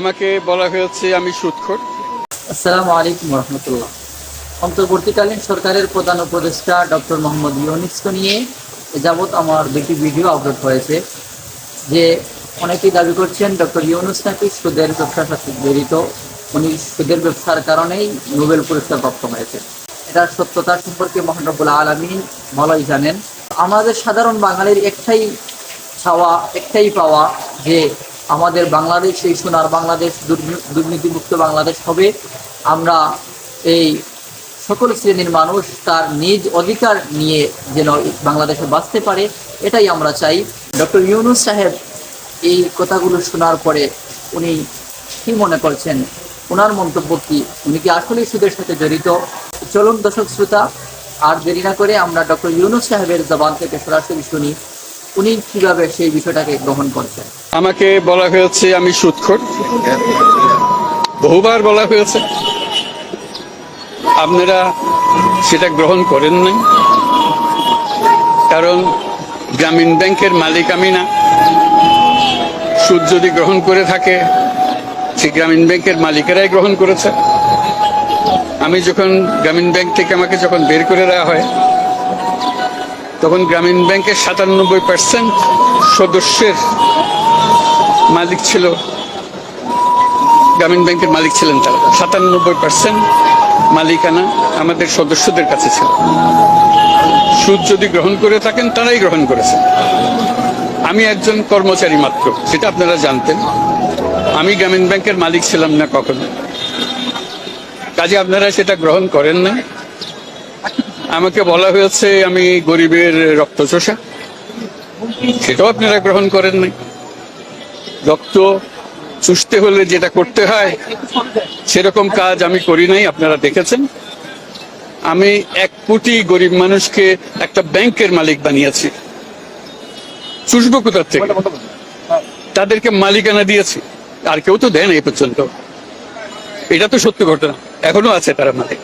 আমাকে বলা হয়েছে আমি সুৎখর। আসসালামু আলাইকুম রহমতুল্লাহ। অন্তর্বর্তীকালীন সরকারের প্রধান উপদেষ্টা ডক্টর মোহাম্মদ ইউনিসকে নিয়ে যাবৎ আমার দুটি ভিডিও আপলোড হয়েছে, যে অনেকেই দাবি করছেন ডক্টর ইউনুস নাকি সুদের ব্যবসার সাথে জড়িত। উনি সুদের ব্যবসার কারণেই নোবেল পুরস্কার প্রাপ্ত হয়েছে এটার সত্যতা সম্পর্কে মহানবুল আলমিন ভালোই জানেন। আমাদের সাধারণ বাঙালির একটাই চাওয়া, একটাই পাওয়া যে আমাদের বাংলাদেশ, এই সোনার বাংলাদেশ, দুর্নী- দুর্নীতিমুক্ত বাংলাদেশ হবে। আমরা এই সকল শ্রেণির মানুষ তার নিজ অধিকার নিয়ে যেন বাংলাদেশে বাঁচতে পারে, এটাই আমরা চাই। ডক্টর ইউনুস সাহেব এই কথাগুলো শোনার পরে উনি কি মনে করছেন? ওনার মন্তব্য কি? উনি কি আসলেই সুদের সাথে জড়িত? চলুন দর্শক শ্রোতা, আর দেরি না করে আমরা ডক্টর ইউনুস সাহেবের জবান থেকে সরাসরি শুনি। উনি কীভাবে সেই বিষয়টাকে গ্রহণ করছেন? আমাকে বলা হয়েছে আমি সুৎখর। বহুবার বলা হয়েছে। আপনারা সেটা গ্রহণ করেন নাই। কারণ গ্রামীণ ব্যাংকের মালিক আমি না। সুদ যদি গ্রহণ করে থাকে সে গ্রামীণ ব্যাংকের মালিকেরাই গ্রহণ করেছে। আমি যখন গ্রামীণ ব্যাংক থেকে আমাকে যখন বের করে দেওয়া হয় তখন গ্রামীণ ব্যাংকের সাতানব্বই পার্সেন্ট সদস্যের মালিক ছিল, গ্রামীণ ব্যাংকের মালিক ছিলেন তারা। সাতানব্বই পার্সেন্ট মালিকানা আমাদের সদস্যদের কাছে ছিল। সুদ যদি গ্রহণ করে থাকেন, তারাই গ্রহণ করেছেন। আমি একজন কর্মচারী মাত্র, সেটা আপনারা জানতেন। আমি গ্রামীণ ব্যাংকের মালিক ছিলাম না কখনো। কাজে আপনারা সেটা গ্রহণ করেন না আমাকে বলা হয়েছে আমি গরিবের রক্তচোষা সেটাও আপনারা গ্রহণ করেন নাই। রক্ত চুষতে হলে যেটা করতে হয়, সেরকম কাজ আমি করি নাই, আপনারা দেখেছেন। আমি এক কোটি গরিব মানুষকে একটা ব্যাংকের মালিক বানিয়েছি। চুষবো কোথার থেকে? তাদেরকে মালিকানা দিয়েছি। আর কেউ তো দেন এই পর্যন্ত। এটা তো সত্য ঘটনা। এখনও আছে তারা মালিক।